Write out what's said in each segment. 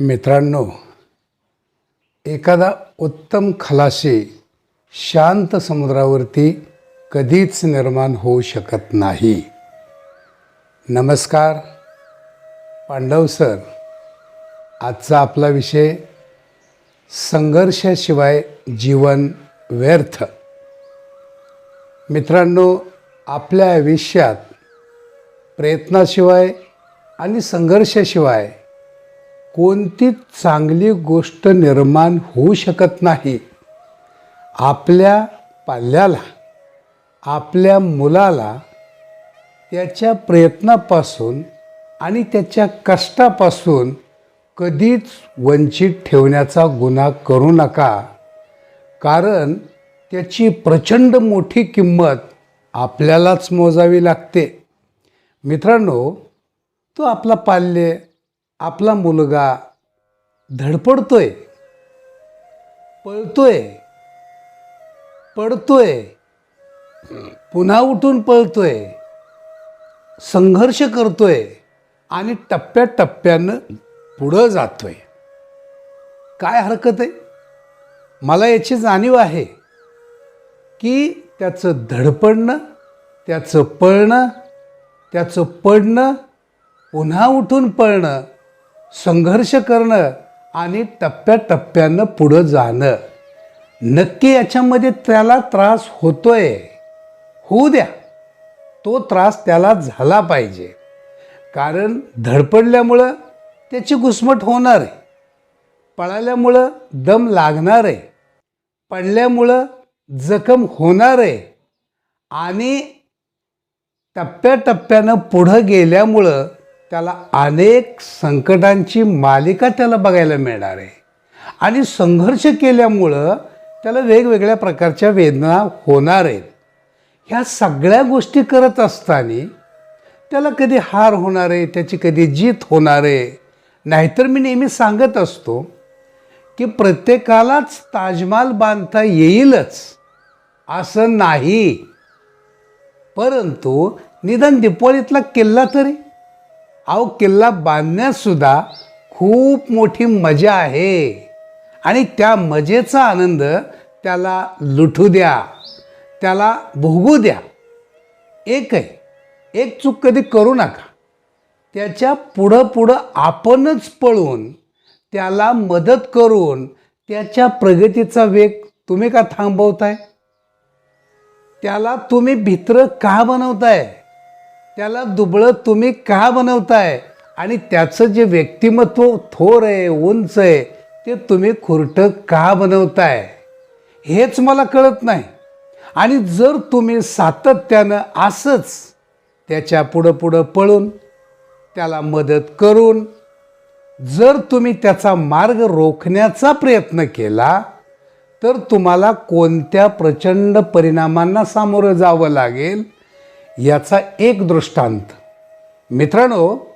मित्रांनो एखादा उत्तम खलाशी शांत समुद्रावरती कधीच निर्माण होऊ शकत नाही. नमस्कार पांडव सर. आजचा आपला विषय संघर्षाशिवाय जीवन व्यर्थ. मित्रांनो आपल्या आयुष्यात प्रयत्नाशिवाय आणि संघर्षाशिवाय कोणतीच चांगली गोष्ट निर्माण होऊ शकत नाही. आपल्या पाल्याला आपल्या मुलाला त्याच्या प्रयत्नापासून आणि त्याच्या कष्टापासून कधीच वंचित ठेवण्याचा गुन्हा करू नका. कारण त्याची प्रचंड मोठी किंमत आपल्यालाच मोजावी लागते. मित्रांनो तो आपला पाल्य आपला मुलगा धडपडतोय पळतोय पडतोय पुन्हा उठून पळतोय संघर्ष करतोय आणि टप्प्याटप्प्यानं पुढं जातोय. काय हरकत आहे? मला याची जाणीव आहे की त्याचं धडपडणं त्याचं पळणं त्याचं पडणं पुन्हा उठून पळणं संघर्ष करणं आणि टप्प्याटप्प्यानं पुढं जाणं. नक्की याच्यामध्ये त्याला त्रास होतोय. होऊ द्या. तो त्रास त्याला झाला पाहिजे. कारण धडपडल्यामुळं त्याची घुसमट होणार आहे. पळाल्यामुळं दम लागणार आहे. पडल्यामुळं जखम होणार आहे. आणि टप्प्याटप्प्यानं पुढं गेल्यामुळं त्याला अनेक संकटांची मालिका त्याला बघायला मिळणार आहे. आणि संघर्ष केल्यामुळं त्याला वेगवेगळ्या प्रकारच्या वेदना होणार आहेत. ह्या सगळ्या गोष्टी करत असताना त्याला कधी हार होणार आहे त्याची कधी जीत होणार आहे नाहीतर मी नेहमी सांगत असतो की प्रत्येकालाच ताजमहाल बांधता येईलच असं नाही. परंतु निदान दिपोळीतला किल्ला तरी. अहो किल्ला बांधण्यातसुद्धा खूप मोठी मजा आहे. आणि त्या मजेचा आनंद त्याला लुटू द्या त्याला भोगू द्या. एक आहे एक चूक कधी करू नका. त्याच्या पुढं पुढं आपणच पळून त्याला मदत करून त्याच्या प्रगतीचा वेग तुम्ही का थांबवताय? त्याला तुम्ही भित्र का बनवताय? त्याला दुबळं तुम्ही का बनवताय? आणि त्याचं जे व्यक्तिमत्व थोर आहे उंच आहे ते तुम्ही खुरटं का बनवताय? हेच मला कळत नाही. आणि जर तुम्ही सातत्यानं असंच त्याच्या पुढं पुढं पळून त्याला मदत करून जर तुम्ही त्याचा मार्ग रोखण्याचा प्रयत्न केला तर तुम्हाला कोणत्या प्रचंड परिणामांना सामोरं जावं लागेल? याचा एक दृष्टांत. मित्रांनो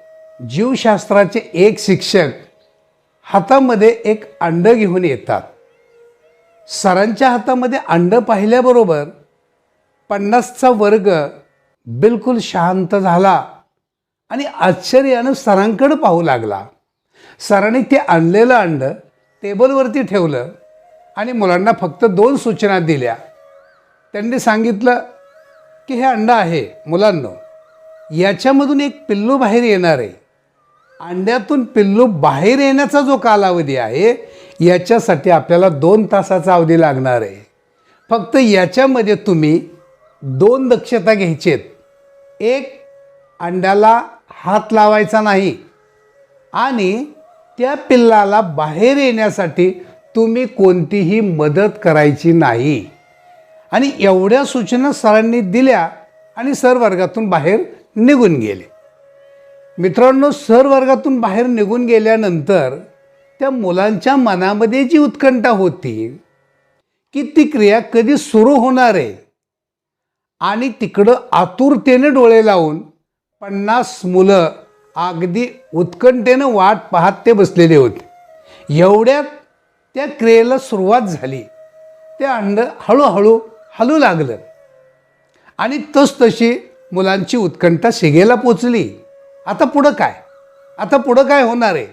जीवशास्त्राचे एक शिक्षक हातामध्ये एक अंड घेऊन येतात. सरांच्या हातामध्ये अंड पाहिल्याबरोबर पन्नासचा वर्ग बिलकुल शांत झाला आणि आश्चर्यानं सरांकडं पाहू लागला. सरांनी ते आणलेलं अंड टेबलवरती ठेवलं आणि मुलांना फक्त दोन सूचना दिल्या. त्यांनी सांगितलं की हे अंड आहे मुलांनो. याच्यामधून एक पिल्लू बाहेर येणार आहे. अंड्यातून पिल्लू बाहेर येण्याचा जो कालावधी आहे याच्यासाठी आपल्याला दोन तासाचा अवधी लागणार आहे. फक्त याच्यामध्ये तुम्ही दोन दक्षता घ्यायचेत. एक अंड्याला हात लावायचा नाही. आणि त्या पिल्लाला बाहेर येण्यासाठी तुम्ही कोणतीही मदत करायची नाही. आणि एवढ्या सूचना सरांनी दिल्या आणि सर वर्गातून बाहेर निघून गेले. मित्रांनो सर वर्गातून बाहेर निघून गेल्यानंतर त्या मुलांच्या मनामध्ये जी उत्कंठा होती की ती क्रिया कधी सुरू होणार आहे? आणि तिकडं आतुरतेने डोळे लावून पन्नास मुलं अगदी उत्कंठेनं वाट पाहत ते बसलेले होते. एवढ्यात त्या क्रियेला सुरुवात झाली. ते अंड हळूहळू हलू लागलं. आणि तस तशी मुलांची उत्कंठा शिगेला पोचली. आता पुढं काय? आता पुढं काय होणार आहे?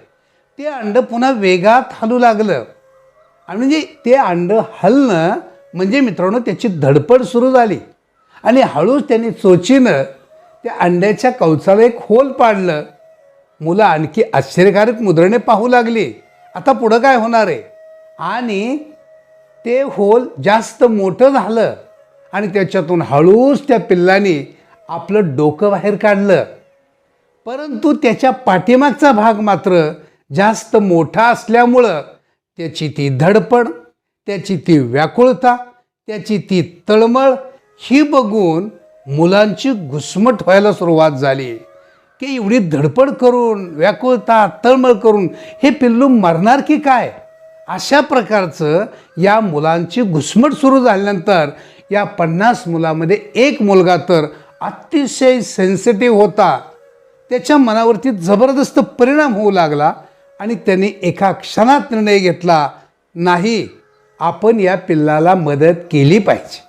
ते अंड पुन्हा वेगात हलू लागलं. आणि म्हणजे ते अंड हलणं म्हणजे मित्रांनो त्याची धडपड सुरू झाली. आणि हळूच त्यांनी चोचीनं त्या अंड्याच्या कवचाला एक होल पाडलं. मुलं आणखी आश्चर्यकारक मुद्रणे पाहू लागली. आता पुढं काय होणार आहे? आणि ते होल जास्त मोठं झालं आणि त्याच्यातून हळूच त्या पिल्लानी आपलं डोकं बाहेर काढलं. परंतु त्याच्या पाठीमागचा भाग मात्र जास्त मोठा असल्यामुळं त्याची ती धडपड त्याची ती व्याकुळता त्याची ती तळमळ ही बघून मुलांची घुसमट व्हायला सुरुवात झाली. की एवढी धडपड करून व्याकुळता तळमळ करून हे पिल्लू मरणार की काय? अशा प्रकारचं या मुलांची घुसमट सुरू झाल्यानंतर या पन्नास मुलामध्ये एक मुलगा तर अतिशय सेन्सिटिव्ह होता. त्याच्या मनावरती जबरदस्त परिणाम होऊ लागला आणि त्याने एका क्षणात निर्णय घेतला नाही आपण या पिल्लाला मदत केली पाहिजे.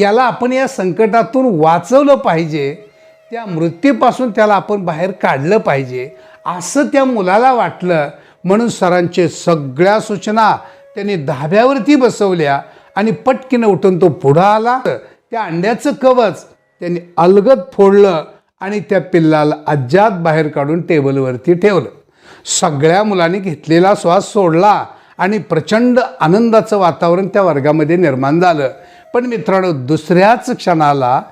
याला आपण या संकटातून वाचवलं पाहिजे. त्या मृत्यूपासून त्याला आपण बाहेर काढलं पाहिजे. असं त्या मुलाला वाटलं. म्हणून सरांचे सगळ्या सूचना त्यांनी धाब्यावरती बसवल्या आणि पटकीनं उठून तो पुढं आला. त्या अंड्याचं कवच त्यांनी अलगत फोडलं आणि त्या पिल्लाला अज्जात बाहेर काढून टेबलवरती ठेवलं. सगळ्या मुलांनी घेतलेला श्वास सोडला आणि प्रचंड आनंदाचं वातावरण त्या वर्गामध्ये निर्माण झालं. पण मित्रांनो दुसऱ्याच क्षणाला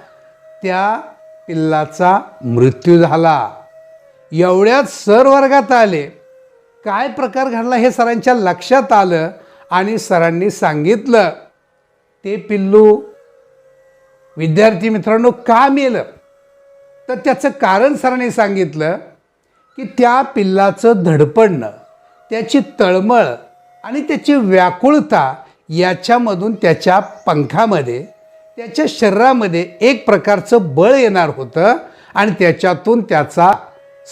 त्या पिल्लाचा मृत्यू झाला. एवढ्याच सर वर्गात आले. काय प्रकार घडला हे सरांच्या लक्षात आलं आणि सरांनी सांगितलं. ते पिल्लू विद्यार्थी मित्रांनो का मेलं तर त्याचं कारण सरांनी सांगितलं की त्या पिल्लाचं धडपडणं त्याची तळमळ आणि त्याची व्याकुळता याच्यामधून त्याच्या पंखामध्ये त्याच्या शरीरामध्ये एक प्रकारचं बळ येणार होतं आणि त्याच्यातून त्याचा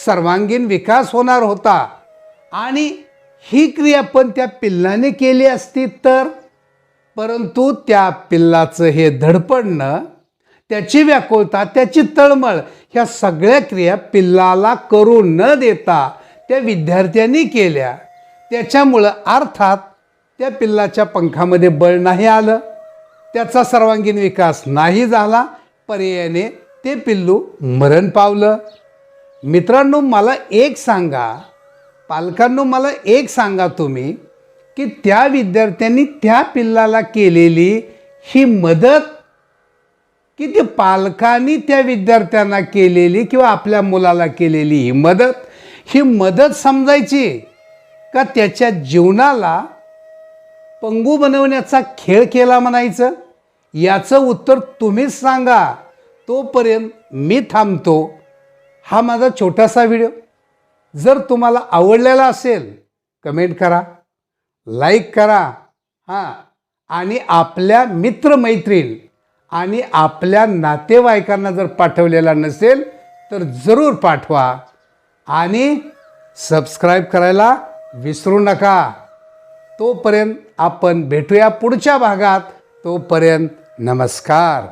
सर्वांगीण विकास होणार होता. आणि ही क्रिया पण त्या पिल्लाने केली असती तर? परंतु त्या पिल्लाचं हे धडपडणं त्याची व्याकुळता त्याची तळमळ ह्या सगळ्या क्रिया पिल्लाला करू न देता त्या विद्यार्थ्यांनी केल्या. त्याच्यामुळं अर्थात त्या पिल्लाच्या पंखामध्ये बळ नाही आलं. त्याचा सर्वांगीण विकास नाही झाला. पर्यायाने ते पिल्लू मरण पावलं. मित्रांनो मला एक सांगा. पालकांनो मला एक सांगा तुम्ही की त्या विद्यार्थ्यांनी त्या पिल्लाला केलेली ही मदत की ते पालकांनी त्या विद्यार्थ्यांना केलेली किंवा आपल्या मुलाला केलेली ही मदत? ही मदत समजायची का त्याच्या जीवनाला पंगू बनवण्याचा खेळ केला म्हणायचं? याचं उत्तर तुम्हीच सांगा. तोपर्यंत मी थांबतो. हा माझा छोटासा व्हिडिओ. जर तुम्हाला आवडलेला असेल कमेंट करा लाईक करा हां. आणि आपल्या मित्रमैत्रीण आणि आपल्या नातेवाईकांना जर पाठवलेला नसेल तर जरूर पाठवा. आणि सबस्क्राईब करायला विसरू नका. तोपर्यंत आपण भेटूया पुढच्या भागात. तोपर्यंत नमस्कार.